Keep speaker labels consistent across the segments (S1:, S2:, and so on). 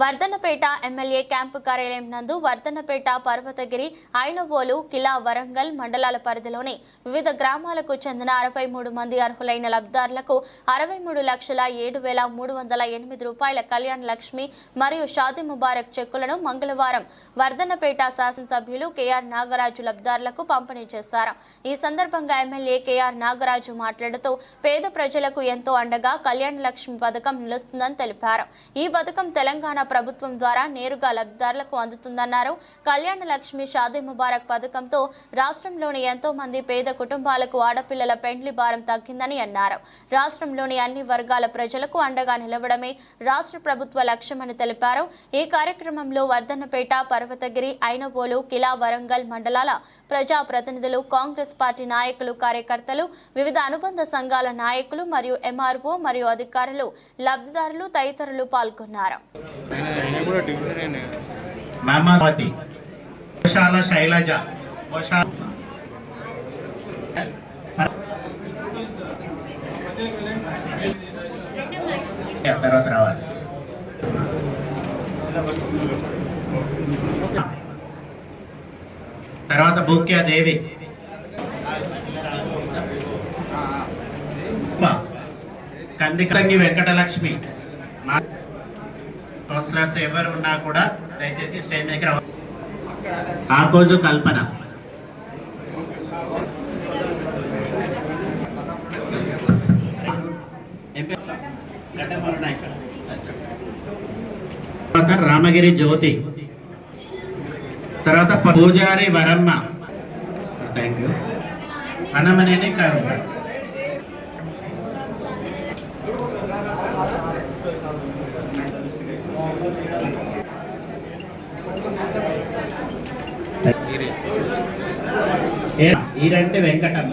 S1: Wardhannapet MLA camp కార్యాలయం నందు వర్ధనపేట పర్వతగిరి ఐనవోలు కిలా వరంగల్ మండలాల పరిధిలోని వివిధ గ్రామాలకు చెందిన అరవై మూడు మంది అర్హులైన లబ్ధిదారులకు అరవై మూడు లక్షల ఏడు వేల మూడు వందల ఎనిమిది రూపాయల కళ్యాణ లక్ష్మి మరియు షాది ముబారక్ చెక్కులను మంగళవారం వర్ధనపేట శాసనసభ్యులు కేఆర్ నాగరాజు లబ్ధిదారులకు పంపిణీ చేశారు. ఈ సందర్భంగా ఎమ్మెల్యే కేఆర్ నాగరాజు మాట్లాడుతూ పేద ప్రజలకు ఎంతో అండగా కళ్యాణ లక్ష్మి పథకం నిలుస్తుందని తెలిపారు. ఈ పథకం తెలంగాణ ప్రభుత్వం ద్వారా నేరుగా లబ్ధిదారులకు అందుతుందన్నారు. కళ్యాణ లక్ష్మి షాదీ ముబారక్ పథకంతో రాష్ట్రంలోని ఎంతో మంది పేద కుటుంబాలకు ఆడపిల్లల పెండ్లి భారం తగ్గిందని అన్నారు. రాష్ట్రంలోని అన్ని వర్గాల ప్రజలకు అండగా నిలవడమే రాష్ట్ర ప్రభుత్వ లక్ష్యమని తెలిపారు. ఈ కార్యక్రమంలో వర్ధన్నపేట పర్వతగిరి ఐనపోలు కిలా వరంగల్ మండలాల ప్రజా ప్రతినిధులు కాంగ్రెస్ పార్టీ నాయకులు కార్యకర్తలు వివిధ అనుబంధ సంఘాల నాయకులు మరియు ఎంఆర్ఓ మరియు అధికారులు లబ్ధిదారులు తదితరులు పాల్గొన్నారు.
S2: తర్వాత రావాలి. తర్వాత భూక్యాదేవి కందికంగి వెంకటలక్ష్మి. కౌన్సిలర్స్ ఎవరు ఉన్నా కూడా దయచేసి స్టేజ్ దగ్గర ఆకోజు కల్పన. రామగిరి జ్యోతి. తర్వాత పూజారి వరమ్మ. థ్యాంక్ యూ అన్నమనేని కారు ఈరంటే వెంకటమ్మ.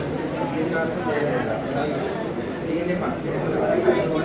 S3: Tiene más.